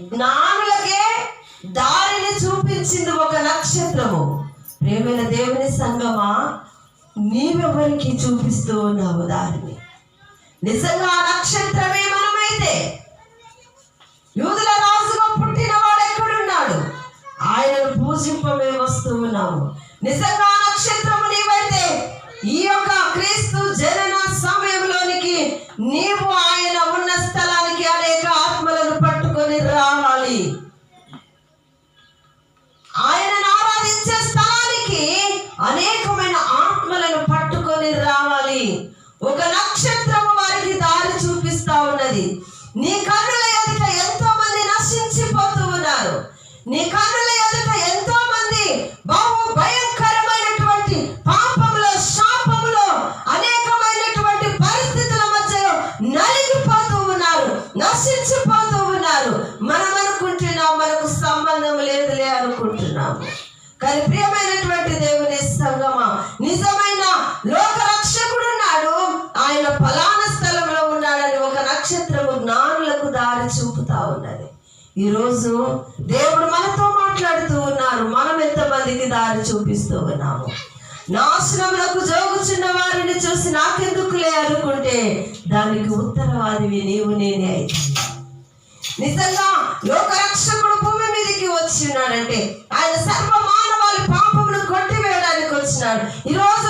జ్ఞానులకే దారిని చూపించింది ఒక నక్షత్రము. ప్రేమైన దేవుని సంగమా నీవెవరికి చూపిస్తూ ఉన్నావు దారిని? నిజంగా ఆ నక్షత్రమే మనమైతే. యూదుల రాజుగా పుట్టిన వాడు ఎక్కడున్నాడు? ఆయనను పూజింపమే వస్తూ ఉన్నాము. నిజంగా ఆ నక్షత్రము నీవైతే. ఈ యొక్క ఒక నక్షత్రము వారికి దారి చూపిస్తా ఉన్నది. నీ కన్నుల ఎదుట ఎంతో మంది నశించిపోతూ ఉన్నారు. నీ కన్నుల ఎదుట ఎంతో మంది బహు భయంకరమైనటువంటి పాపంలో శాపంలో అనేకమైనటువంటి పరిస్థితుల మధ్యలో నలిగిపోతూ ఉన్నారు నశించిపోతూ ఉన్నారు. మనం అనుకుంటున్నాం మనకు సంబంధం లేదులే అనుకుంటున్నాం కానీ ప్రియమైనటువంటి నక్షత్రము జ్ఞానులకు దారి చూపుతా ఉన్నది. ఈరోజు దేవుడు మనతో మాట్లాడుతూ ఉన్నారు. మనం ఎంతమందికి దారి చూపిస్తూ ఉన్నాము? నాశనములకు జోగుచున్న వారిని చూసి నాకెందుకులే అనుకుంటే దానికి ఉత్తరవాదివి నీవు నేనే అయితే నిజంగా లోకరక్షకుడు భూమి మీదకి వచ్చినాడంటే ఆయన సర్వ మానవాళి పాపమును కొట్టివేయడానికి వచ్చినాడు. ఈ రోజు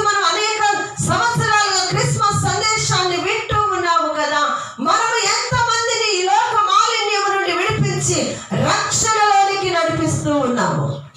খরচ